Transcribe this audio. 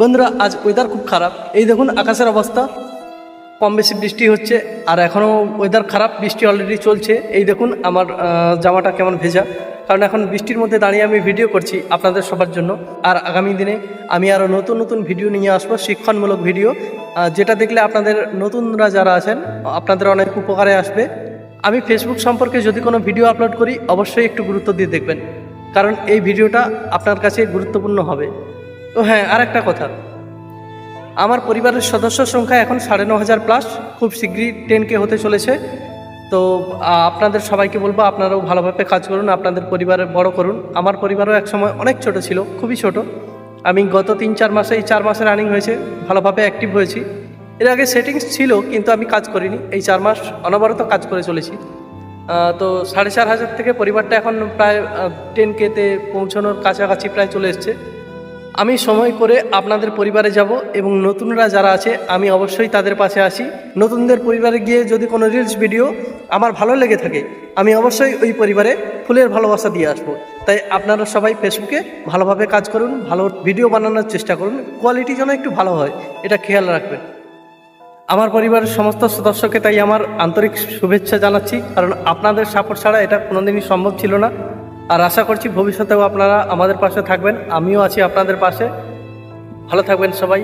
বন্ধুরা, আজ ওয়েদার খুব খারাপ। এই দেখুন, আকাশের অবস্থা। কম বেশি বৃষ্টি হচ্ছে, আর এখনও ওয়েদার খারাপ। বৃষ্টি অলরেডি চলছে। এই দেখুন, আমার জামাটা কেমন ভেজা। কারণ এখন বৃষ্টির মধ্যে দাঁড়িয়ে আমি ভিডিও করছি আপনাদের সবার জন্য। আর আগামী দিনে আমি আরও নতুন নতুন ভিডিও নিয়ে আসব, শিক্ষণমূলক ভিডিও যেটা দেখলে আপনাদের নতুনরা যারা আছেন, আপনাদের অনেক উপকারে আসবে। আমি ফেসবুক সম্পর্কে যদি কোনো ভিডিও আপলোড করি, অবশ্যই একটু গুরুত্ব দিয়ে দেখবেন। কারণ এই ভিডিওটা আপনার কাছে গুরুত্বপূর্ণ হবে। তো হ্যাঁ আর একটা কথা। আমার পরিবারের সদস্য সংখ্যা এখন সাড়ে ন হাজার প্লাস খুব শীঘ্রই টেন কে হতে চলেছে। তো আপনাদের সবাইকে বলব, আপনারাও ভালোভাবে কাজ করুন, আপনাদের পরিবারে বড় করুন। আমার পরিবারও এক সময় অনেক ছোট ছিল, খুবই ছোট। আমি গত তিন চার মাসে, এই চার মাসে রানিং হয়েছে, ভালোভাবে অ্যাক্টিভ হয়েছি। এর আগে সেটিংস ছিল, কিন্তু আমি কাজ করিনি। এই চার মাস অনবরত কাজ করে চলেছি। তো সাড়ে চার হাজার থেকে পরিবারটা এখন প্রায় টেন কেতে পৌঁছানোর কাছাকাছি প্রায় চলে এসছে। আমি সময় করে আপনাদের পরিবারে যাব এবং নতুনরা যারা আছে, আমি অবশ্যই তাদের পাশে আসি নতুনদের পরিবারে গিয়ে যদি কোনো রিলস ভিডিও আমার ভালো লেগে থাকে, আমি অবশ্যই ওই পরিবারে ফুলের ভালোবাসা দিয়ে আসব। তাই আপনারা সবাই ফেসবুকে ভালোভাবে কাজ করুন, ভালো ভিডিও বানানোর চেষ্টা করুন কোয়ালিটি যেন একটু ভালো হয়, এটা খেয়াল রাখবেন। আমার পরিবারের সমস্ত সদস্যকে তাই আমার আন্তরিক শুভেচ্ছা জানাচ্ছি, কারণ আপনাদের সাপোর্ট ছাড়া এটা কোনোদিনই সম্ভব ছিল না। আর আশা করছি ভবিষ্যতেও আপনারা আমাদের পাশে থাকবেন, আমিও আছি আপনাদের পাশে। ভালো থাকবেন সবাই।